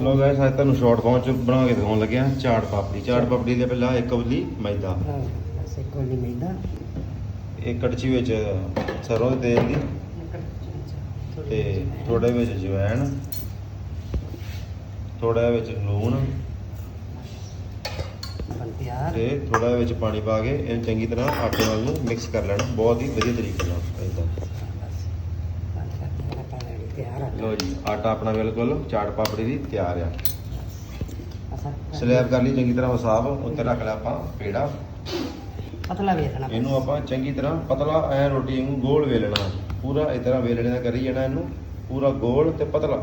ਲੋ guys ਅੱਜ ਤੁਹਾਨੂੰ short ਪਹੁੰਚ ਬਣਾ ਕੇ ਦਿਖਾਉਣ ਲੱਗਿਆ ਚਾਟ ਪਾਪੜੀ। ਚਾਟ ਪਾਪੜੀ ਦੇ ਪਹਿਲਾਂ ਇੱਕ ਕੌਲੀ ਮੈਦਾ। ਹਾਂ ਬਸ ਇੱਕ ਮੈਦਾ। ਇੱਕ ਕੜਛੀ ਵਿੱਚ ਸਰੋਂ ਦੇ ਤੇਲ ਦੀ ਤੇ ਥੋੜੇ ਵਿੱਚ ਜਵੈਣ ਥੋੜਾ ਵਿੱਚ ਲੂਣ ਤਿਆਰ। ਤੇ ਥੋੜਾ ਵਿੱਚ ਪਾਣੀ ਪਾ ਕੇ ਇਹਨੂੰ ਚੰਗੀ ਤਰ੍ਹਾਂ ਆਟੇ ਨਾਲ ਨੂੰ ਮਿਕਸ ਕਰ ਲੈਣਾ। ਬਹੁਤ ਹੀ ਵਧੀਆ ਤਰੀਕੇ ਨਾਲ ਇਦਾਂ ਬਸ ਬਣ ਕਰ ਆਪਾਂ ਰੈਡੀ ਤਿਆਰ ਆ ਲੋ ਜੀ ਆਟਾ ਆਪਣਾ ਬਿਲਕੁਲ ਚਾਟ ਪਾਪੜੀ ਦੀ ਤਿਆਰ ਆ। ਸਲੈਬ ਕਰ ਲਈ ਚੰਗੀ ਤਰ੍ਹਾਂ ਸਾਫ਼ ਉੱਤੇ ਰੱਖ ਲਿਆ ਆਪਾਂ ਪੇੜਾ। ਪਤਲਾ ਵੇਖਣਾ ਇਹਨੂੰ ਆਪਾਂ ਚੰਗੀ ਤਰ੍ਹਾਂ ਪਤਲਾ ਐ ਰੋਟੀ ਨੂੰ ਗੋਲ ਵੇਲਣਾ ਪੂਰਾ ਇਸ ਤਰ੍ਹਾਂ ਵੇਲਣੇ ਦਾ ਕਰੀ ਜਾਣਾ ਇਹਨੂੰ। ਪੂਰਾ ਗੋਲ ਤੇ ਪਤਲਾ।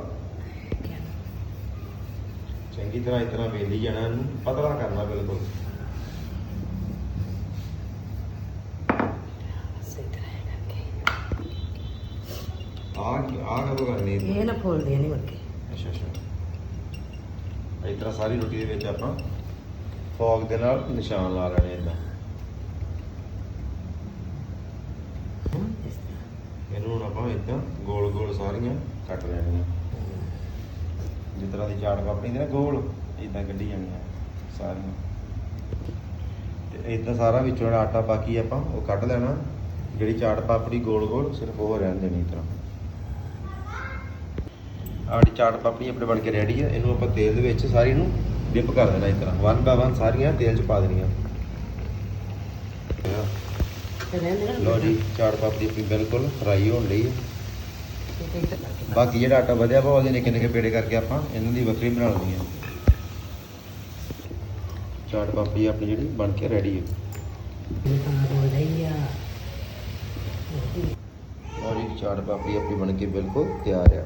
ਚੰਗੀ ਤਰ੍ਹਾਂ ਇਸ ਤਰ੍ਹਾਂ ਵੇਲੀ ਜਾਣਾ ਇਹਨੂੰ। ਪਤਲਾ ਕਰਨਾ ਬਿਲਕੁਲ ਸਹੀ ਤਰ੍ਹਾਂ ਕਰਕੇ ਆ ਕੀ ਆ ਕਦੋਂ ਕਰਨੀ ਹੈ? ਇਹ ਨਾ ਫੋਲਦੇ ਨਹੀਂ ਮੱਕੇ। ਅੱਛਾ ਅੱਛਾ। ਇਸ ਤਰ੍ਹਾਂ ਸਾਰੀ ਰੋਟੀ ਦੇ ਵਿੱਚ ਆਪਾਂ ਫੋਗ ਦੇ ਨਾਲ ਨਿਸ਼ਾਨ ਲਾ ਲੈਣੇ ਇਦਾਂ ਇਸ ਤਰ੍ਹਾਂ ਇਹਨੂੰ ਹੁਣ ਆਪਾਂ ਇਦਾਂ ਗੋਲ ਗੋਲ ਸਾਰੀਆਂ ਕੱਟ ਲੈਣੀਆਂ। ਜਿਸ ਤਰ੍ਹਾਂ ਦੀ ਚਾਟ ਪਾਪੜੀ ਦੀ ਨਾ ਗੋਲ ਇਦਾਂ ਕੱਢੀ ਜਾਣੀਆਂ ਸਾਰੀਆਂ। ਤੇ ਇਦਾਂ ਸਾਰਾ ਵਿੱਚੋਂ ਜਿਹੜਾ ਆਟਾ ਬਾਕੀ ਆਪਾਂ ਉਹ ਕੱਢ ਲੈਣਾ। ਜਿਹੜੀ ਚਾਟ ਪਾਪੜੀ ਗੋਲ ਗੋਲ ਸਿਰਫ ਉਹ ਰਹਿਣ ਦੇਣੀ ਇਸ ਤਰ੍ਹਾਂ। ਆੜੀ ਚਾਟ ਪਾਪੜੀ ਆਪਣੇ ਬਣ ਕੇ ਰੈਡੀ ਹੈ ਇਹਨੂੰ ਆਪਾਂ ਤੇਲ ਦੇ ਵਿੱਚ ਸਾਰੀ ਨੂੰ ਡਿਪ ਕਰ ਦੇਣਾ ਇਸ ਤਰ੍ਹਾਂ। ਵਨ ਬਾਏ ਵਨ ਸਾਰੀਆਂ ਤੇਲ 'ਚ ਪਾ ਦੇਣੀਆਂ। ਤੇ ਲੋ ਜੀ, ਚਾਟ ਪਾਪੜੀ ਆਪਣੀ ਬਿਲਕੁਲ ਫਰਾਈ ਹੋਣ ਲਈ ਹੈ ਬਾਕੀ ਜਿਹੜਾ ਆਟਾ ਵਧਿਆ ਵਾ, ਉਹਦੇ ਨਿੱਕੇ ਨਿੱਕੇ ਪੇੜੇ ਕਰਕੇ ਆਪਾਂ ਇਹਨਾਂ ਦੀ ਵੱਖਰੀ ਬਣਾ ਲੈਣੀ ਹੈ ਚਾਟ ਪਾਪੜੀ ਆਪਣੀ ਜਿਹੜੀ ਬਣ ਕੇ ਰੈਡੀ ਹੈ ਆ। ਔਰ ਇਹ ਚਾਟ ਪਾਪੜੀ ਆਪਣੀ ਬਣ ਕੇ ਬਿਲਕੁਲ ਤਿਆਰ ਆ।